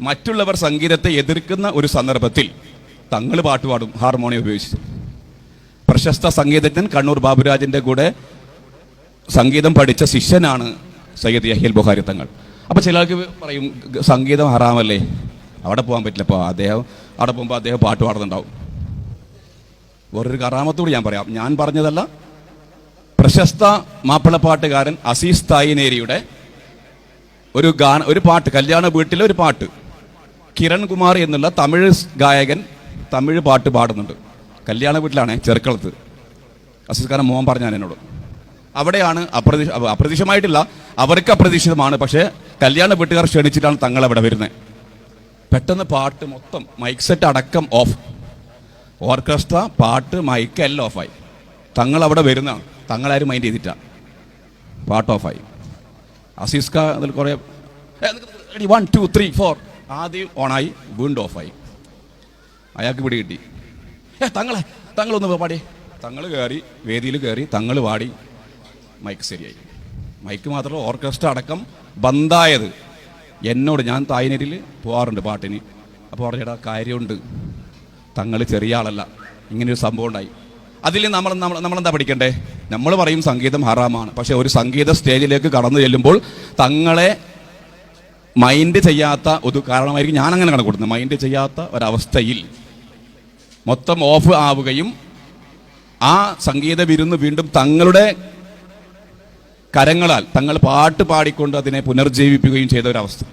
മറ്റുള്ളവർ സംഗീതത്തെ എതിർക്കുന്ന ഒരു സന്ദർഭത്തിൽ തങ്ങൾ പാട്ടുപാടും ഹാർമോണിയം ഉപയോഗിച്ച്. പ്രശസ്ത സംഗീതജ്ഞൻ കണ്ണൂർ ബാബുരാജിന്റെ കൂടെ സംഗീതം പഠിച്ച ശിഷ്യനാണ് സയ്യദ് യഹിൽ ബുഹാരി തങ്ങൾ. അപ്പോൾ ചിലർക്ക് പറയും സംഗീതം ഹറാമല്ലേ? അവിടെ പോകാൻ പറ്റില്ല. അപ്പോൾ അദ്ദേഹം അവിടെ പോകുമ്പോൾ അദ്ദേഹം പാട്ട് പാടുന്നുണ്ടാവും. വേറൊരു കറാമത്തോട് ഞാൻ പറയാം. ഞാൻ പറഞ്ഞതല്ല പ്രശസ്ത മാപ്പിളപ്പാട്ടുകാരൻ അസീസ് തായിനേരിയുടെ ഒരു ഗാന ഒരു പാട്ട് കല്യാണ വീട്ടിലെ ഒരു പാട്ട്. കിരൺ കുമാർ എന്നുള്ള തമിഴ് ഗായകൻ തമിഴ് പാട്ട് പാടുന്നുണ്ട്. കല്യാണ വീട്ടിലാണ് ചെറുക്കളത്ത്. അസീസ്കാരൻ മോഹൻ പറഞ്ഞാണ് എന്നോട് അവിടെയാണ് അപ്രതീക്ഷ അപ്രതീക്ഷമായിട്ടില്ല അവർക്ക് അപ്രതീക്ഷിതമാണ്. പക്ഷേ കല്യാണ വീട്ടുകാർ ക്ഷണിച്ചിട്ടാണ് തങ്ങൾ അവിടെ വരുന്നത്. പെട്ടെന്ന് പാട്ട് മൊത്തം മൈക്ക് സെറ്റ് അടക്കം ഓഫ് ഓർക്കസ്ട്ര പാട്ട് മൈക്ക് എല്ലാം ഓഫായി തങ്ങൾ അവിടെ വരുന്ന തങ്ങളാരും മൈൻഡ് ചെയ്തിട്ടാ പാട്ട് ഓഫായി അസീസ്ക അതിൽ കുറേ വൺ ടു ത്രീ ഫോർ ആദ്യം ഓണായി വീണ്ടും ഓഫായി. അയാൾക്ക് പിടി കിട്ടി. ഏ തങ്ങളെ തങ്ങളൊന്ന് പാടി. തങ്ങൾ കയറി വേദിയിൽ കയറി തങ്ങൾ പാടി. മൈക്ക് ശരിയായി. മൈക്ക് മാത്രമല്ല ഓർക്കസ്ട്ര അടക്കം ബന്ധായത്. എന്നോട് ഞാൻ തായ്നരിൽ പോകാറുണ്ട് പാട്ടിന്. അപ്പോൾ പറഞ്ഞേടാ കാര്യമുണ്ട്. തങ്ങൾ ചെറിയ ആളല്ല. ഇങ്ങനെ ഒരു സംഭവം ഉണ്ടായി. അതിൽ നമ്മൾ നമ്മൾ നമ്മളെന്താ പഠിക്കണ്ടേ? നമ്മൾ പറയും സംഗീതം ഹറാമാണ്. പക്ഷേ ഒരു സംഗീത സ്റ്റേജിലേക്ക് കടന്നു ചെല്ലുമ്പോൾ തങ്ങളെ മൈൻഡ് ചെയ്യാത്ത ഒരു കാരണമായിരിക്കും ഞാൻ അങ്ങനെ കണക്ക് കൊടുക്കുന്നത്. മൈൻഡ് ചെയ്യാത്ത ഒരവസ്ഥയിൽ മൊത്തം ഓഫ് ആവുകയും ആ സംഗീത വിരുന്ന് വീണ്ടും തങ്ങളുടെ കരങ്ങളാൽ തങ്ങൾ പാട്ട് പാടിക്കൊണ്ട് അതിനെ പുനർജീവിപ്പിക്കുകയും ചെയ്ത ഒരവസ്ഥ.